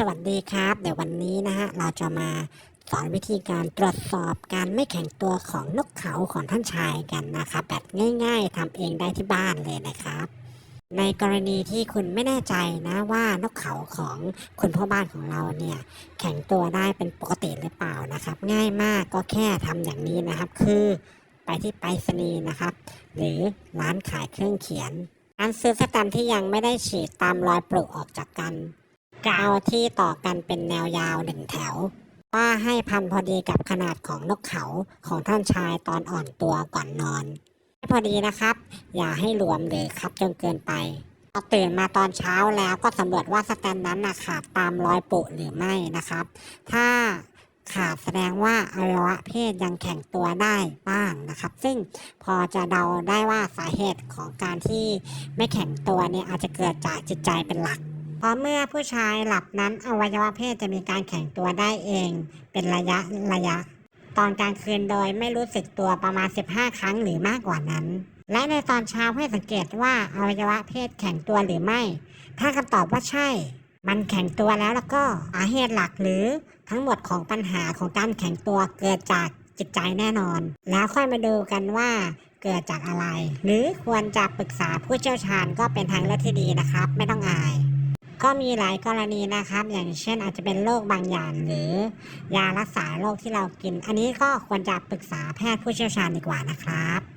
สวัสดีครับ เดี๋ยววันนี้นะฮะเราจะมาสอนวิธีการตรวจสอบการไม่แข็งตัวของนกเขาของท่านชายกันนะครับแบบง่าย ๆทำเองได้ที่บ้านเลยนะครับ ในกรณีที่คุณไม่แน่ใจนะว่านกเขาของคุณพ่อบ้านของเราเนี่ยแข็งตัวได้เป็นปกติหรือเปล่านะครับ ง่ายมากก็แค่ทำอย่างนี้นะครับ คือไปที่ไปรษณีย์นะครับ หรือร้านขายเครื่องเขียนการซื้อสแตมป์ที่ยังไม่ได้ฉีดตามรอยปลุกออกจากกัน กาวที่ต่อกันเป็นแนวยาวหนึ่งแถว ว่าให้พันพอดีกับขนาดของนกเขาของท่านชายตอนอ่อนตัวก่อนนอนพอดีนะครับ อย่าให้หลวมหรือคับจนเกินไปพอตื่นมาตอนเช้าแล้วก็สำรวจว่าสแตนนั้นนะขาดตามรอยปุหรือไม่นะครับ ถ้าขาดแสดงว่าอวัยวะเพศยังแข็งตัวได้บ้างนะครับ ซึ่งพอจะเดาได้ว่าสาเหตุของการที่ไม่แข็งตัวเนี่ยอาจจะเกิดจากจิตใจเป็นหลัก เพราะเมื่อผู้ชายหลับนั้นอวัยวะเพศจะมีการแข็งตัวได้เอง เป็นระยะระยะ ตอนกลางคืนโดยไม่รู้สึกตัวประมาณ 15 ครั้งหรือมากกว่านั้น และในตอนเช้าให้สังเกตว่าอวัยวะเพศแข็งตัวหรือไม่ ถ้าคำตอบว่าใช่ มันแข็งตัวแล้วแล้วก็สาเหตุหลักหรือทั้งหมดของปัญหาของการแข็งตัวเกิดจากจิตใจแน่นอน แล้วค่อยมาดูกันว่าเกิดจากอะไร หรือควรจะปรึกษาผู้เชี่ยวชาญก็เป็นทางเลือกที่ดีนะครับ ไม่ต้องอาย ก็มีหลายกรณีนะครับ อย่างเช่นอาจจะเป็นโรคบางอย่างหรือยารักษาโรคที่เรากิน อันนี้ก็ควรจะปรึกษาแพทย์ผู้เชี่ยวชาญดีกว่านะครับ